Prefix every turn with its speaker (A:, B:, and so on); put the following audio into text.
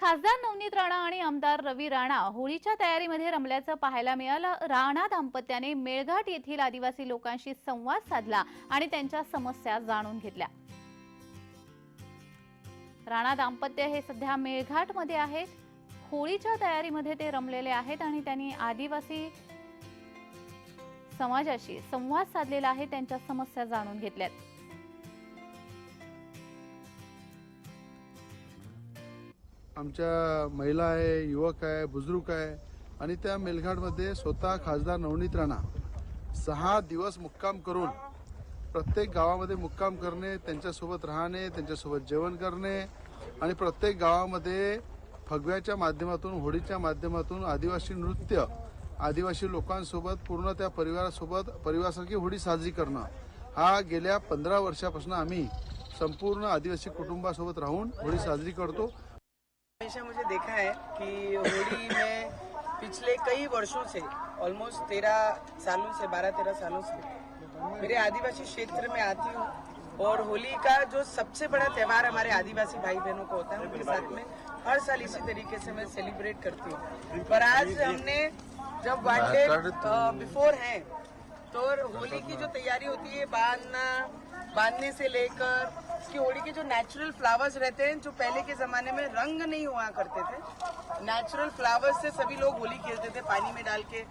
A: खासदार नवनीत राणा आणि आमदार रवी राणा होळीच्या तयारीमध्ये रमल्याचं पाहायला मिळालं. राणा दाम्पत्याने मेळघाट येथील आदिवासी लोकांशी संवाद साधला आणि त्यांच्या समस्या जाणून घेतल्या. राणा दाम्पत्य हे सध्या मेळघाटमध्ये आहेत. होळीच्या तयारीमध्ये ते रमलेले आहेत आणि त्यांनी आदिवासी समाजाशी संवाद साधलेला आहे त्यांच्या समस्या जाणून घेतल्यात.
B: आमच्या महिला आहे युवक आहे बुजुर्ग आहे आणि त्या मेलघाटमध्ये स्वतः खासदार नवनीत राणा. सहा दिवस मुक्काम करून प्रत्येक गावामध्ये मुक्काम करणे त्यांच्यासोबत राहणे त्यांच्यासोबत जेवण करणे आणि प्रत्येक गावामध्ये फगव्याच्या माध्यमातून होळीच्या माध्यमातून आदिवासी नृत्य आदिवासी लोकांसोबत पूर्ण त्या परिवारासोबत परिवारासारखी होळी साजरी करणं. हा गेल्या पंधरा वर्षापासून आम्ही संपूर्ण आदिवासी कुटुंबासोबत राहून होळी साजरी करतो.
C: हमेशा मुझे देखा है कि होली में पिछले कई वर्षों से ऑलमोस्ट तेरह सालों से बारह तेरह सालों से मेरे आदिवासी क्षेत्र में आती हूँ और होली का जो सबसे बड़ा त्यौहार हमारे आदिवासी भाई बहनों को होता है उनके साथ में हर साल इसी तरीके से मैं सेलिब्रेट करती हूँ। पर आज हमने जब वन डे बिफोर है तो होली की जो तैयारी होती है बांधना बांधने से लेकर इसकी होली के जो नेचुरल फ्लावर्स रहते हैं जो पहले के जमाने में रंग नहीं हुआ करते थे नेचुरल फ्लावर्स से सभी लोग होली खेलते थे पानी में डाल के।